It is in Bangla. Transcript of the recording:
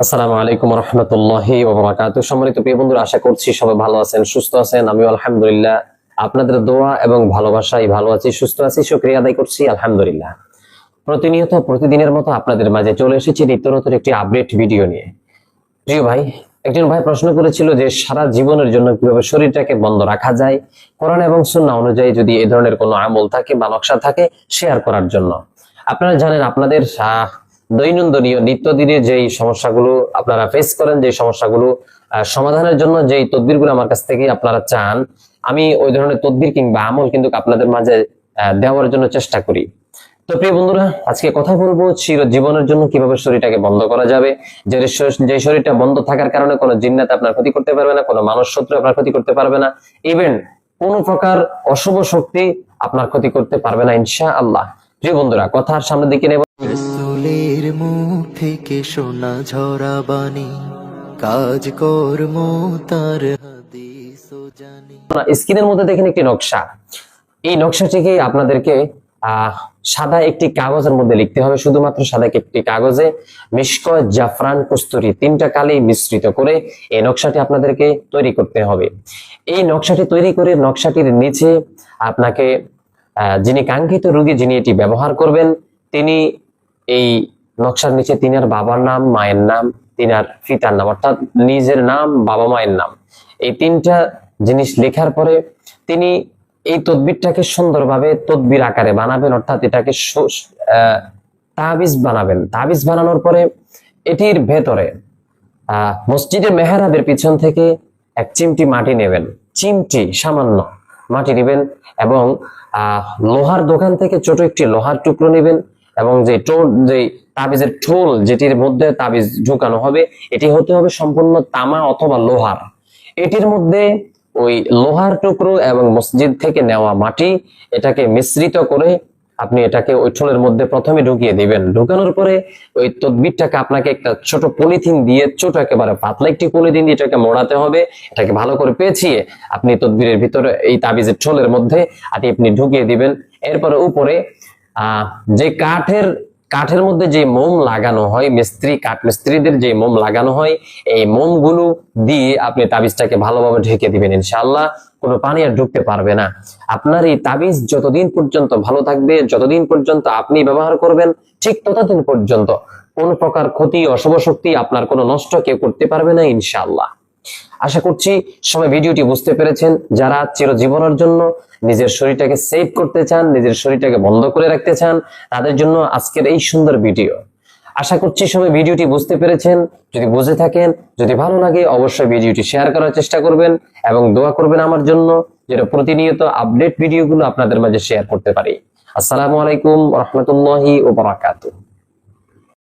আসসালামু আলাইকুম রহমতুল্লাহি ওবরাকাতু সম্মানিত প্রিয় বন্ধুরা, আশা করছি সবাই ভালো আছেন, সুস্থ আছেন। আমিও আলহামদুলিল্লাহ আপনাদের দোয়া এবং ভালোবাসায় ভালো আছি, সুস্থ আছি, শুক্রিয়া আদায় করছি, আলহামদুলিল্লাহ। প্রতিনিয়ত, প্রতিদিনের মতো আপনাদের মাঝে চলে এসেছি নিত্য নতুন একটি আপডেট ভিডিও নিয়ে। প্রিয় ভাই, একজন ভাই প্রশ্ন করেছিল যে সারা জীবনের জন্য কীভাবে শরীরটাকে বন্ধ রাখা যায়? কোরআন এবং সুন্না অনুযায়ী যদি এ ধরনের কোনো আমল থাকে বা নকশা থাকে শেয়ার করার জন্য। আপনারা জানেন, আপনাদের দৈনন্দিনীয় নিত্যদিনের যেই সমস্যাগুলো আপনারা ফেস করেন যে সমস্যাগুলো সমাধানের জন্য যেই তদবিরগুলো আমার কাছ থেকে আপনারা চান, আমি ওই ধরনের তদবির কিংবা আমল কিন্তু আপনাদের মাঝে দেওয়ার জন্য চেষ্টা করি। তো প্রিয় বন্ধুরা, আজকে কথা বলব চির জীবনের জন্য কীভাবে শরীরটাকে বন্ধ করা যাবে। যে যে শরীরটা বন্ধ থাকার কারণে কোনো জিন্নাত আপনার ক্ষতি করতে পারবে না, কোনো মানুষ শত্রু আপনার ক্ষতি করতে পারবে না। ইভেন কোনো প্রকার অশুভ শক্তি আপনার ক্ষতি করতে পারবে না ইনশা আল্লাহ প্রিয় বন্ধুরা, কথার সামনের দিকে নেব। মুখ থেকে শোনা ঝরা বাণী কাজ কর্ম তার স্ক্রিনের মধ্যে দেখেন একটি নকশা। এই নকশাটিকে আপনাদেরকে সাদা একটি কাগজের মধ্যে লিখতে হবে। শুধুমাত্র সাদা একটি কাগজে মিশক জাফরান কস্তুরি তিনটা কালি মিশ্রিত করে এই নকশাটি আপনাদেরকে তৈরি করতে হবে। এই নকশাটি তৈরি করে নকশাটির নিচে আপনাকে যিনি কাঙ্ক্ষিত রোগী যিনি এটি ব্যবহার করবেন, তিনি এই নকশার নিচে তিনার বাবার নাম, মায়ের নাম, তিনার পিতার নাম, অর্থাৎ নিজের নাম, বাবা মায়ের নাম। এই তিনটা জিনিস লেখার পরে তিনি এই তদবিরটাকে সুন্দরভাবে তদবির আকারে বানাবেন, অর্থাৎ এটাকে তাবিজ বানাবেন। তাবিজ বানানোর পরে এটির ভেতরে, আহ, মসজিদের মেহরাবের পিছন থেকে এক চিমটি মাটি নেবেন। চিমটি, সামান্য মাটি নেবেন এবং লোহার দোকান থেকে ছোট একটি লোহার টুকরো নেবেন। এবং যে টোল, যে তাবিজের ঠোল যেটির মধ্যে তাবিজ ঢুকানো হবে, এটি হতে হবে সম্পূর্ণ তামা অথবা লোহার। এটির মধ্যে ওই লোহার টুকরো এবং মসজিদ থেকে নেওয়া মাটি, এটাকে মিশ্রিত করে আপনি এটাকে ওই ঠোলের মধ্যে প্রথমে ঢুকিয়ে দিবেন। ঢুকানোর পরে ওই তদবিরটাকে আপনাকে একটা ছোট পলিথিন দিয়ে ছোট একেবারে পাতলা একটি পলিথিন দিয়ে এটাকে মোড়াতে হবে। এটাকে ভালো করে পেঁচিয়ে আপনি তদবিরের ভিতরে এই তাবিজের ঠোলের মধ্যে আপনি ঢুকিয়ে দিবেন। এরপরে উপরে যে কাঠের কাঠের মধ্যে যে মোম লাগানো হয়, মিস্ত্রি, কাঠ মিস্ত্রিদের যে মোম লাগানো হয়, এই মোমগুলো দিয়ে আপনি তাবিজটাকে ভালোভাবে ঢেকে দিবেন ইনশাআল্লাহ। কোনো পানি আর ঢুকতে পারবে না। আপনার এই তাবিজ যতদিন পর্যন্ত ভালো থাকবে, যতদিন পর্যন্ত আপনি ব্যবহার করবেন, ঠিক ততদিন পর্যন্ত কোন প্রকার ক্ষতি, অশুভ শক্তি আপনার কোনো নষ্ট কেউ করতে পারবে না ইনশাআল্লাহ। আশা করছি সবাই ভিডিওটি বুঝতে পেরেছেন। যারা চিরজীবনের জন্য নিজের শরীরটাকে সেভ করতে চান, নিজের শরীরটাকে বন্ধ করে রাখতে চান, তাদের জন্য আজকের এই সুন্দর ভিডিও। আশা করছি সবাই ভিডিওটি বুঝতে পেরেছেন। যদি বুঝে থাকেন, যদি ভালো লাগে, অবশ্যই ভিডিওটি শেয়ার করার চেষ্টা করবেন এবং দোয়া করবেন আমার জন্য যেটা প্রতিনিয়ত আপডেট ভিডিওগুলো আপনাদের মাঝে শেয়ার করতে পারি। আসসালামু আলাইকুম রহমতুল্লাহি ও বারাকাতুহ।